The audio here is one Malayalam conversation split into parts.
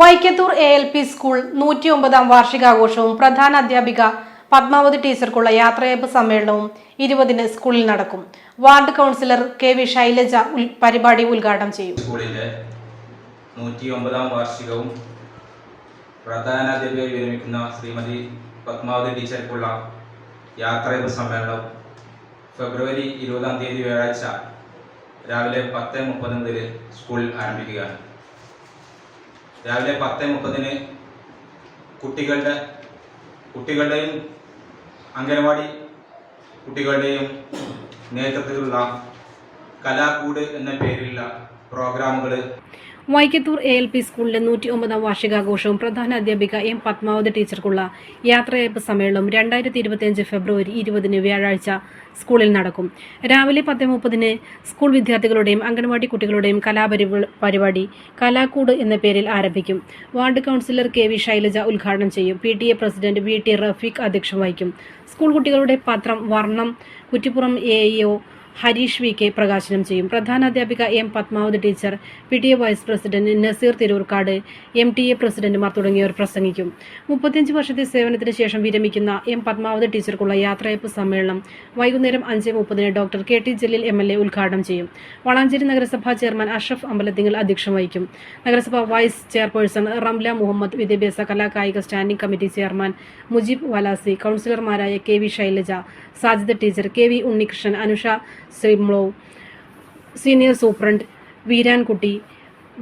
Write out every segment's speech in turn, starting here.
Vaikkathur A L P school നൂറ്റി ഒമ്പതാം വാർഷികാഘോഷവും പ്രധാന അധ്യാപിക പത്മാവതി ടീച്ചർക്കുള്ള യാത്രയയപ്പ് സമ്മേളനവും ഇരുപതിന് സ്കൂളിൽ നടക്കും. Ward councillor K V Shailaja പരിപാടി ഉദ്ഘാടനം ചെയ്യും. സ്കൂളിന്റെ നൂറ്റി ഒമ്പതാം വാർഷികവും അധ്യാപിക വിരമിക്കുന്ന ശ്രീമതി പത്മാവതി ടീച്ചർക്കുള്ള യാത്രയപ്പ് സമ്മേളനം ഫെബ്രുവരി ഇരുപതാം തീയതി വ്യാഴാഴ്ച രാവിലെ പത്ത് മുപ്പത് മുതൽ സ്കൂളിൽ ആരംഭിക്കുകയാണ്. രാവിലെ പത്ത് മുപ്പതിന് കുട്ടികളുടെ കുട്ടികളുടെയും അംഗനവാടി കുട്ടികളുടെയും നേതൃത്വത്തിലുള്ള കലാകൂട് എന്ന പേരിലുള്ള പ്രോഗ്രാമുകൾ വൈക്കത്തൂർ എ എൽ പി സ്കൂളിലെ നൂറ്റി ഒമ്പതാം വാർഷികാഘോഷവും പ്രധാന അധ്യാപിക എം പത്മാവതി ടീച്ചർക്കുള്ള യാത്രയയപ്പ് സമ്മേളനം രണ്ടായിരത്തി ഇരുപത്തിയഞ്ച് ഫെബ്രുവരി ഇരുപതിന് വ്യാഴാഴ്ച സ്കൂളിൽ നടക്കും. രാവിലെ പത്ത് മുപ്പതിന് സ്കൂൾ വിദ്യാർത്ഥികളുടെയും അംഗൻവാടി കുട്ടികളുടെയും കലാപരിപാടി പരിപാടി കലാക്കൂട് എന്ന പേരിൽ ആരംഭിക്കും. Ward councillor K V Shailaja ഉദ്ഘാടനം ചെയ്യും. P T A president V T Rafeeq അധ്യക്ഷം വഹിക്കും. സ്കൂൾ കുട്ടികളുടെ പത്രം വർണം Kuttippuram A EO Harish V K പ്രകാശനം ചെയ്യും. പ്രധാനാധ്യാപിക M Padmavathi teacher P T A vice president Naseer Thirurkkad M T A പ്രസിഡന്റുമാർ തുടങ്ങിയവർ പ്രസംഗിക്കും. മുപ്പത്തിയഞ്ച് വർഷത്തെ സേവനത്തിന് ശേഷം വിരമിക്കുന്ന എം പത്മാവതി ടീച്ചർക്കുള്ള യാത്രയപ്പ് സമ്മേളനം വൈകുന്നേരം അഞ്ച് മുപ്പതിന് doctor K T Jaleel M L A ഉദ്ഘാടനം ചെയ്യും. വളാഞ്ചേരി നഗരസഭാ ചെയർമാൻ അഷ്റഫ് അമ്പലത്തിങ്കൽ അധ്യക്ഷം വഹിക്കും. നഗരസഭാ വൈസ് ചെയർപേഴ്സൺ റംല മുഹമ്മദ് വിദ്യാഭ്യാസ കലാകായിക standing committee chairman Mujeeb Valasi കൗൺസിലർമാരായ K V Shailaja Sajida teacher K V Unnikrishnan Anusha ശ്രീമ്ലോ senior superintendent Veerankutty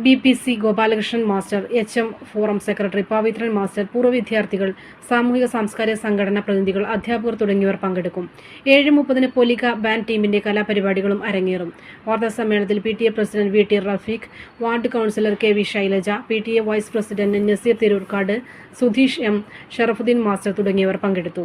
B P C Gopalakrishnan master H M forum secretary Pavithran master പൂർവ വിദ്യാർത്ഥികൾ സാമൂഹിക സാംസ്കാരിക സംഘടനാ പ്രതിനിധികൾ അധ്യാപകർ തുടങ്ങിയവർ പങ്കെടുക്കും. ഏഴ് മുപ്പതിന് പൊലിക ബാൻഡ് ടീമിന്റെ കലാപരിപാടികളും അരങ്ങേറും. വാർത്താ സമ്മേളനത്തിൽ P T A president V T Rafeeq ward councillor K V Shailaja P T A vice president Naseer Thirurkkad Sudheesh M. Sharafuddin master തുടങ്ങിയവർ പങ്കെടുത്തു.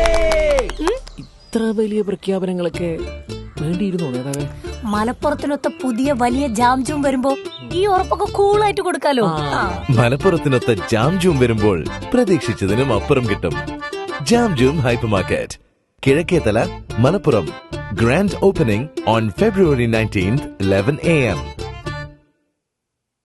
ഇത്ര വലിയ പ്രഖ്യാപനങ്ങളൊക്കെ വേണ്ടിയിരുന്നോ നേതാവേ? മലപ്പുറത്തിനൊത്ത പുതിയ വലിയ ജാംജും വരുമ്പോ ഈ ഉറപ്പൊക്കെ കൂളായിട്ട് കൊടുക്കാലോ. മലപ്പുറത്തിനൊത്ത ജാംജും വരുമ്പോൾ പ്രതീക്ഷിച്ചതിനും അപ്പുറം കിട്ടും. Jamjoom hyper market Kizhakkethala Malappuram. Grand opening on February nineteenth eleven A M